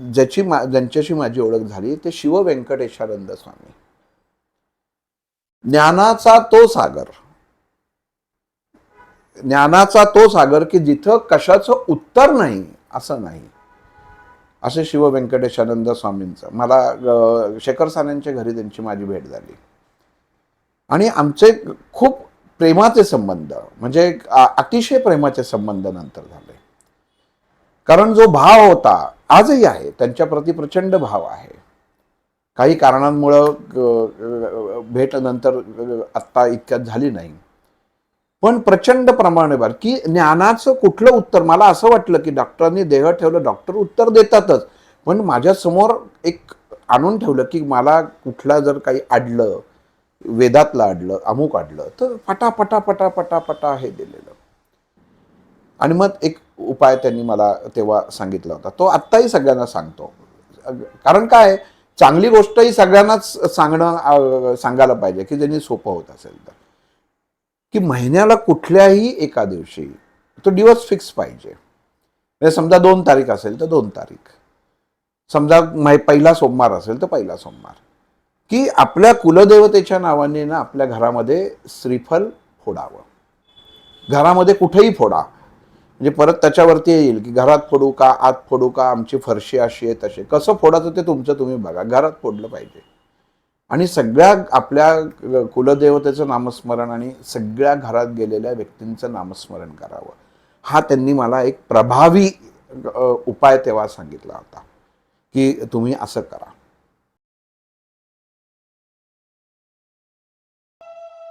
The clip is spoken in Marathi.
ज्याची मा ज्यांच्याशी माझी ओळख झाली ते शिव व्यंकटेशानंद स्वामी. ज्ञानाचा तो सागर. ज्ञानाचा तो सागर की जिथं कशाचं उत्तर नाही असं नाही. असे शिव व्यंकटेशानंद स्वामींचं. मला शेखर सानेंच्या घरी त्यांची माझी भेट झाली. आणि आमचे खूप प्रेमाचे संबंध म्हणजे अतिशय प्रेमाचे संबंध नंतर झाले. कारण जो भाव होता आजही आहे त्यांच्याप्रती प्रचंड भाव आहे. काही कारणांमुळं अ, भेट नंतर आत्ता इतक्यात झाली नाही. पण प्रचंड प्रमाणे की ज्ञानाचं कुठलं उत्तर मला असं वाटलं की डॉक्टरांनी देह ठेवलं डॉक्टर उत्तर देतातच. पण माझ्यासमोर एक आणून ठेवलं की मला कुठला जर काही अडलं वेदातलं अडलं अमुक अडलं तर पटा पटा पटा पटा पटा हे दिलेलं. आणि मग एक उपाय त्यांनी मला तेव्हा सांगितला होता. तो आत्ताही सगळ्यांना सांगतो. कारण काय? चांगली गोष्टही सगळ्यांनाच सांगणं सांगायला पाहिजे की ज्यांनी सोपं होत असेल तर. की महिन्याला कुठल्याही एका दिवशी तो दिवस फिक्स पाहिजे. म्हणजे समजा दोन तारीख असेल तर दोन तारीख. समजा मै- पहिला सोमवार असेल तर पहिला सोमवार. की आपल्या कुलदेवतेच्या नावाने ना आपल्या घरामध्ये श्रीफल फोडावं. घरामध्ये कुठेही फोडा. म्हणजे परत त्याच्यावरती येईल की घरात फोडू का आत फोडू का आमची फरशी अशी आहे तशी कसं फोडायचं ते तुमचं तुम्ही बघा. घरात फोडलं पाहिजे. आणि सगळ्या आपल्या कुलदेवतेचं नामस्मरण आणि सगळ्या घरात गेलेल्या व्यक्तींचं नामस्मरण करावं. हा त्यांनी मला एक प्रभावी उपाय तेव्हा सांगितला होता की तुम्ही असं करा.